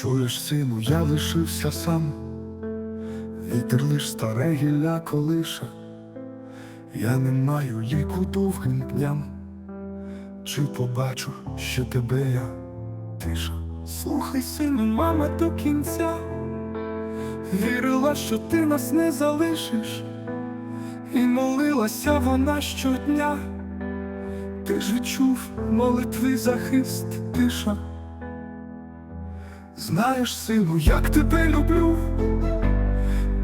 Чуєш, сину, я лишився сам, вітер лиш старе гілля колише, я не маю ліку довгим дням, чи побачу, що тебе я тиша. Слухай, сину, мама до кінця, вірила, що ти нас не залишиш, і молилася вона щодня. Ти ж чув молитви захист тиша. Знаєш, сину, як тебе люблю,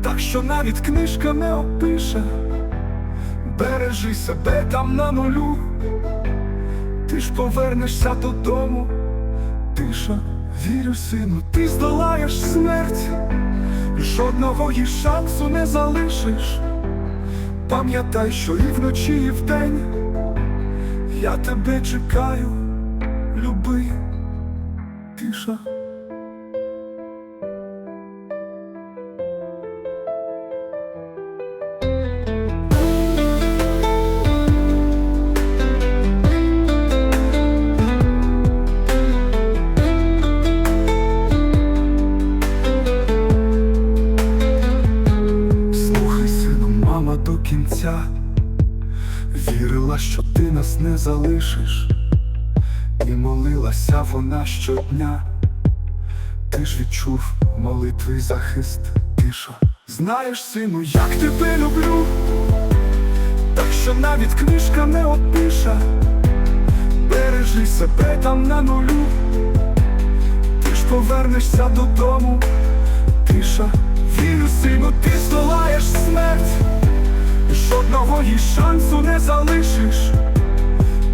так що навіть книжка не опише, бережи себе там на нулю, ти ж повернешся додому, тиша, вірю, сину, ти здолаєш смерть, жодного їй шансу не залишиш. Пам'ятай, що і вночі, і вдень. Я тебе чекаю, люби, тиша. Кінця. Вірила, що ти нас не залишиш, і молилася вона щодня. Ти ж відчув молитви захист, тиша. Знаєш, сину, як тебе люблю, так що навіть книжка не опише, бережи себе там на нулю, ти ж повернешся додому, тиша. Вірю, сину, ти здолаєш смерть, шансу не залишиш,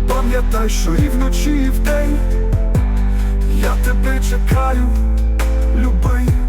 пам'ятай, що і вночі, і в день я тебе чекаю, любий.